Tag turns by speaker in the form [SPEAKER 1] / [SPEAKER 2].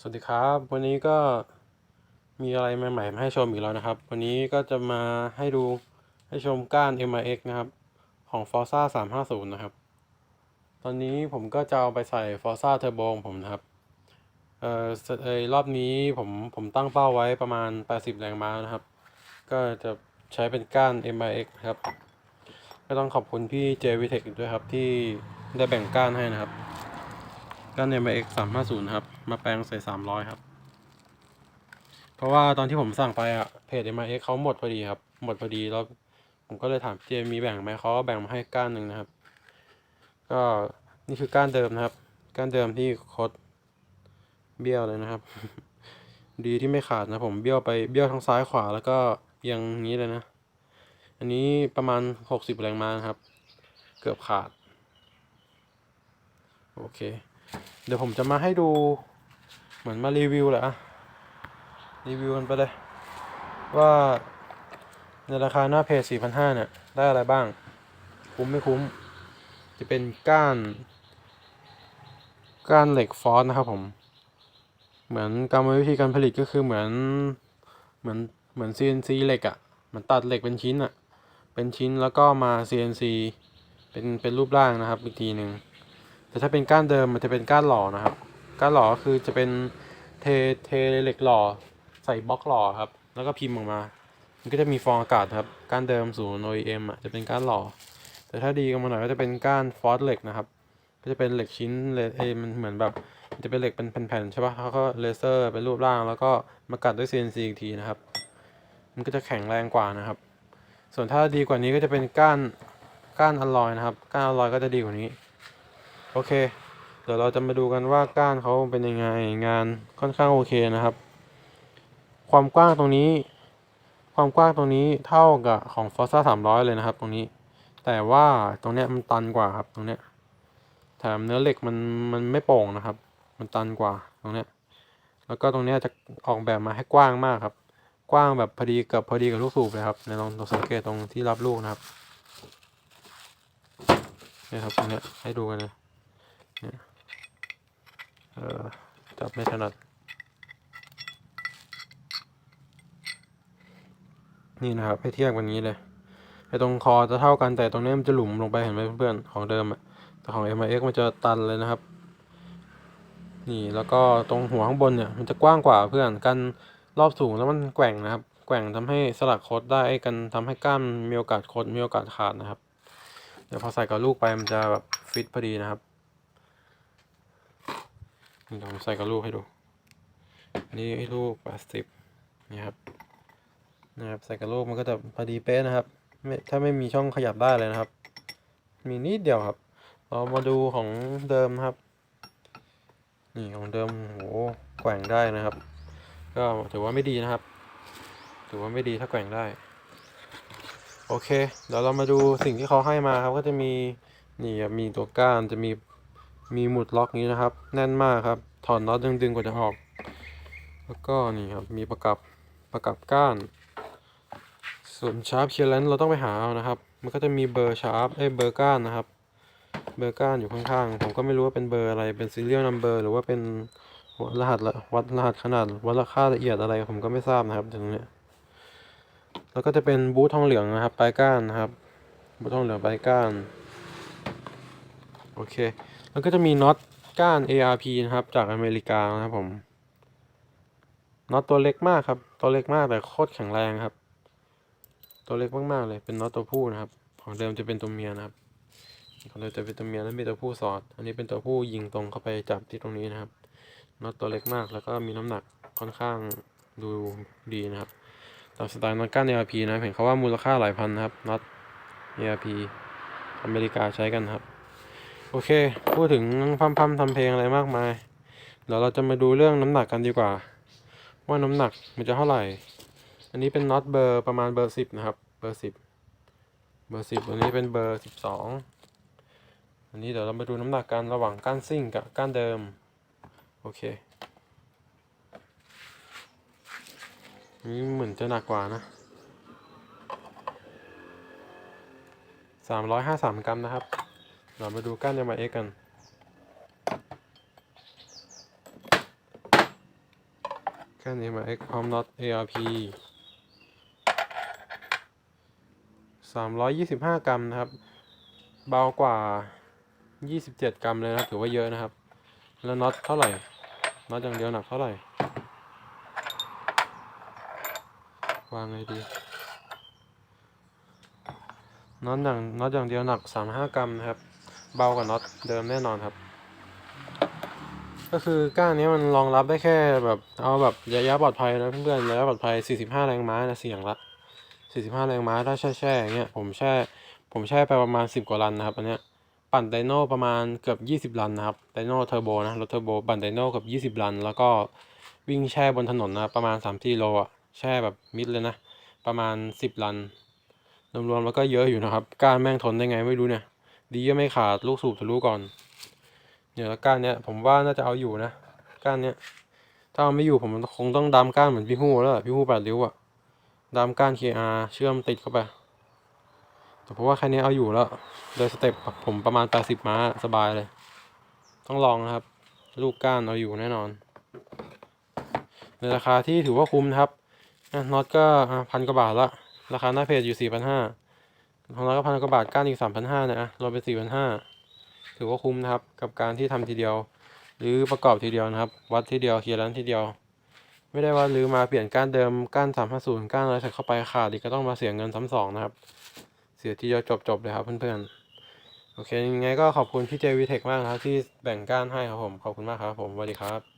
[SPEAKER 1] สวัสดีครับ วันนี้ก็มีอะไรใหม่ๆมาให้ชมอีกแล้วนะครับ วันนี้ก็จะมาให้ดูให้ชมก้าน MIX นะครับ ของ Forza 350 นะครับ ตอนนี้ผมก็จะเอาไปใส่ Forza Turbo ของผมนะครับ เอ่อเออรอบนี้ผมผมตั้งเป้าไว้ประมาณ 80 แรงม้านะครับ ก็จะใช้เป็นก้าน MIX ครับ ก็ต้องขอบคุณพี่ JVTech ด้วยครับที่ได้แบ่งก้านให้นะครับ ก้าน MIX 350นะครับ มาแปลงใส่300ครับ เพราะว่าตอนที่ผมสั่งไปอะเพจ MIX เขาหมดพอดีครับ หมดพอดีแล้ว ผมก็เลยถามเจมีแบ่งไหมเขาก็แบ่งมาให้ก้านหนึ่งนะครับ ก็นี่คือก้านเดิมนะครับ ก้านเดิมที่คดเบี้ยวเลยนะครับ ดีที่ไม่ขาดนะผมเบี้ยวไปเบี้ยวทั้งซ้ายขวาแล้วก็ยังนี้เลยนะ อันนี้ประมาณ60แรงมานะครับ เกือบขาด โอเค เดี๋ยวผมจะมาให้ดูเหมือนมารีวิวแหละอะรีวิวกันไปเลย ว่าในราคาหน้าเพจ4,500เนี่ย ได้อะไรบ้าง คุ้มไม่คุ้ม จะเป็นก้าน ก้านเหล็กฟอสนะครับผม เหมือนกรรมวิธีการผลิตก็คือเหมือนเหมือนเหมือน CNC เหล็กอะ่ะเหมือนตัดเหล็กเป็นชิ้นอะ่ะเป็นชิ้นแล้วก็มา CNC เป็นเป็นรูปร่างนะครับอีกทีหนึ่ง แต่ถ้าเป็นก้านเดิมมันจะเป็นก้านหล่อนะครับ ก้านหล่อก็คือจะเป็นเทเทเหล็กหล่อใส่บล็อกหล่อครับ แล้วก็พิมพ์ออกมา มันก็จะมีฟองอากาศครับ ก้านเดิมศูนย์ OEM อะจะเป็นก้านหล่อ แต่ถ้าดีกันมาหน่อยก็จะเป็นก้านฟอสเหล็กนะครับ ก็จะเป็นเหล็กชิ้นเลยเอมันเหมือนแบบจะเป็นเหล็กเป็นแผ่นๆใช่ปะเขาก็เลเซอร์เป็นรูปร่าง แล้วก็มากัดด้วย CNC อีกทีนะครับ มันก็จะแข็งแรงกว่านะครับ ส่วนถ้าดีกว่านี้ก็จะเป็นก้านก้านอลลอยนะครับ ก้านอลลอยก็จะดีกว่านี้ โอเค เดี๋ยวเราจะมาดูกันว่าก้านเขาเป็นยังไงงานค่อนข้างโอเคนะครับ ความกว้างตรงนี้ ความกว้างตรงนี้เท่ากับของ Forza 300เลยนะครับ ตรงนี้ แต่ว่าตรงเนี้ยมันตันกว่าครับตรงเนี้ยแถมเนื้อเหล็กมันมันไม่โป่งนะครับ มันตันกว่าตรงเนี้ยแล้วก็ตรงเนี้ยจะออกแบบมาให้กว้างมากครับ กว้างแบบพอดีกับพอดีกับลูกสูบเลยครับในลองลองสังเกตตรงที่รับลูกนะครับนี่ครับตรงเนี้ยให้ดูกันนะ เออจับไม่ถนัด นี่นะครับให้เทียบกันนี้เลยไอ้ตรงคอจะเท่ากันแต่ตรงนี้มันจะหลุมลงไปเห็นไหมเพื่อนๆของเดิมอะแต่ของ m i x มันจะตันเลยนะครับ นี่แล้วก็ตรงหัวข้างบนเนี่ยมันจะกว้างกว่าเพื่อนกันรอบสูงแล้วมันแกว่งนะครับ แกว่งทำให้สลักโคดได้กันทำให้กล้ามมีโอกาสโคดมีโอกาสขาดนะครับ เดี๋ยวพอใส่กับลูกไปมันจะแบบฟิตพอดีนะครับ นี่ผมใส่กับลูกให้ดูนี่ลูกแปดสิบนี่ครับ นะครับ ใส่กับลูกมันก็จะพอดีเป๊ะนะครับไม่ถ้าไม่มีช่องขยับได้เลยนะครับ มีนิดเดียวครับ เรามาดูของเดิมครับ นี่ของเดิมโหแกว่งได้นะครับ ก็ถือว่าไม่ดีนะครับ ถือว่าไม่ดีถ้าแกว่งได้ โอเค เดี๋ยวเรามาดูสิ่งที่เขาให้มาครับ ก็จะมีนี่มีตัวก้านจะมี มีหมุดล็อกนี้นะครับ แน่นมากครับ ถอดน็อตดึงๆกว่าจะออก แล้วก็นี่ครับ มีประกับประกับก้าน ส่วนชาร์ปเคียร์เลนเราต้องไปหาเอานะครับ มันก็จะมีเบอร์ชาร์ปเอ้เบอร์ก้านนะครับ เบอร์ก้านอยู่ข้างๆ ผมก็ไม่รู้ว่าเป็นเบอร์อะไร เป็นซีเรียลนัมเบอร์หรือว่าเป็นรหัสละวัดรหัสขนาดวัดราคาละเอียดอะไรผมก็ไม่ทราบนะครับตรงนี้ แล้วก็จะเป็นบูททองเหลืองนะครับปลายก้านนะครับบูททองเหลืองปลายก้าน โอเค แล้วก็จะมีน็อตก้าน ARP นะครับ จากอเมริกานะครับผมน็อตตัวเล็กมากครับ ตัวเล็กมากแต่โคตรแข็งแรงครับ ตัวเล็กมากๆเลยเป็นน็อตตัวผู้นะครับ ของเดิมจะเป็นตัวเมียนะครับของเดิมจะเป็นตัวเมียแล้วมีตัวผู้สอด อันนี้เป็นตัวผู้ยิงตรงเข้าไปจับที่ตรงนี้นะครับน็อตตัวเล็กมากแล้วก็มีน้ำหนักค่อนข้างดูดีนะครับตามสไตล์น็อตก้าน ARP นะเห็นเขาว่ามูลค่าหลายพันนะครับน็อต ARP อเมริกาใช้กันครับ โอเค พูดถึงพัมพัมทำเพลงอะไรมากมาย เดี๋ยวเราจะมาดูเรื่องน้ำหนักกันดีกว่า ว่าน้ำหนักมันจะเท่าไหร่ อันนี้เป็นน็อตเบอร์ประมาณเบอร์สิบนะครับ เบอร์สิบเบอร์สิบอันนี้เป็นเบอร์สิบสองอันนี้เดี๋ยวเรามาดูน้ำหนักกันระหว่างก้านซิ่งกับก้านเดิม โอเคนี่เหมือนจะหนักกว่านะสามร้อยห้าสามกรัมนะครับ เรามาดูก้านยามาเอ็กกัน ก้าน MX พร้อมน็อต ARP 325 กรัมนะครับ เบากว่า 27 กรัมเลยนะถือว่าเยอะนะครับ แล้วน็อตเท่าไหร่ น็อตอย่างเดียวหนักเท่าไหร่ วางไงดี น็อตอย่างน็อตอย่างเดียวหนัก 35 กรัมนะครับ เบากว่าน็อตเดิมแน่นอนครับ ก็คือก้านนี้มันรองรับได้แค่แบบเอาแบบระยะปลอดภัยนะเพื่อนๆระยะปลอดภัย 45 แรงม้านะเสียงละ 45 แรงม้าถ้าแช่แช่อย่างเงี้ยผมแช่ผมแช่ไปประมาณ 10 กว่ารันนะครับอันเนี้ยปั่นไดโน่ประมาณเกือบ 20รันนะครับไดโน่เทอร์โบนะรถเทอร์โบปั่นไดโน่เกือบ20รัน แล้วก็วิ่งแช่บนถนนนะประมาณ3-4โลอะแช่แบบมิดเลยนะ ประมาณ 10รันรวมๆแล้วก็เยอะอยู่นะครับก้านแม่งทนได้ไงไม่รู้เนี่ย ดีก็ไม่ขาดลูกสูบทะลุก่อนเดี๋ยวแล้วก้านเนี้ยผมว่าน่าจะเอาอยู่นะก้านเนี้ยถ้าเอาไม่อยู่ผมคงต้องดามก้านเหมือนพี่ฮู้แล้วพี่ฮู้แปดริ้วอะดามก้าน KR เชื่อมติดเข้าไป แต่ผมว่าแค่นี้เอาอยู่แล้วโดยสเต็ปผมประมาณ 80 ม้าสบายเลย ต้องลองนะครับ ลูกก้านเอาอยู่แน่นอน ในราคาที่ถือว่าคุ้มนะครับน็อตก็พันกว่าบาทละ ราคาหน้าเพจอยู่ 4,500 ของเราก็พันกว่าบาทก้านอีก3,500นะอะรวมเป็น4,500ถือว่าคุ้มนะครับ กับการที่ทำทีเดียว หรือประกอบทีเดียวนะครับ วัดทีเดียวเคลียร์ร้านทีเดียว ไม่ได้ว่าหรือมาเปลี่ยนก้านเดิมก้าน350ก้านอะไรใส่เข้าไปขาดอีกก็ต้องมาเสียเงินซ้ำสองนะครับ เสียทีเดียวจบๆเลยครับเพื่อนๆ โอเคยังไงก็ขอบคุณพี่เจวีเทคมากนะครับที่แบ่งก้านให้ครับผม ขอบคุณมากครับผมสวัสดีครับ